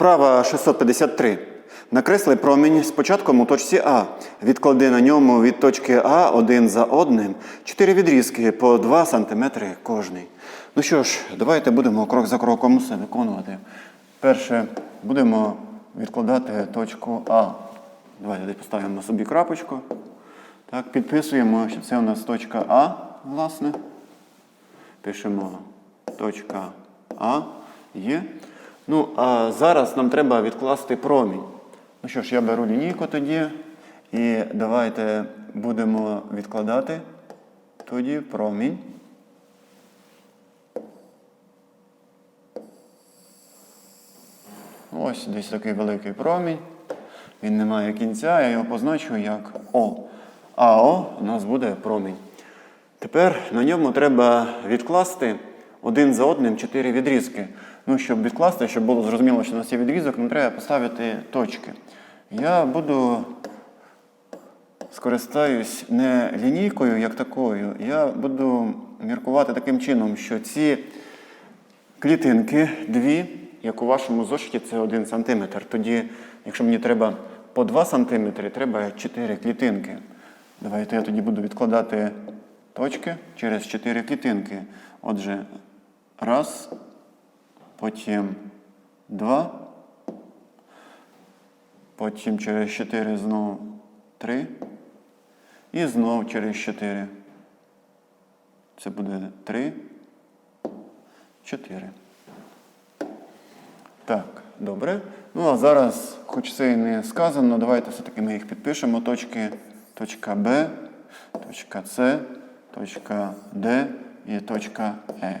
Вправа 653. Накресли промінь з початком у точці А. Відклади на ньому від точки А один за одним 4 відрізки по 2 см кожний. Ну що ж, давайте будемо крок за кроком все виконувати. Перше, будемо відкладати точку А. Давайте десь поставимо собі крапочку. Так, підписуємо, що це у нас точка А, власне. Пишемо точка А є. Ну, а зараз нам треба відкласти промінь. Ну що ж, я беру лінійку тоді і давайте будемо відкладати тоді промінь. Ось десь такий великий промінь. Він не має кінця, я його позначу як О. А О у нас буде промінь. Тепер на ньому треба відкласти один за одним чотири відрізки. Ну, щоб відкласти, щоб було зрозуміло, що у нас є відрізок, нам треба поставити точки. Я буду скористаюсь не лінійкою як такою, я буду міркувати таким чином, що ці клітинки дві, як у вашому зошиті, це 1 см. Тоді, якщо мені треба по 2 см, треба 4 клітинки. Давайте я тоді буду відкладати точки через 4 клітинки. Отже, раз, потім два, потім через 4 знову 3 і знову через 4. Це буде 3, 4. Так, добре. Ну а зараз, хоч це і не сказано, давайте все-таки ми їх підпишемо. Точки, точка Б, точка С, точка Д і точка Е.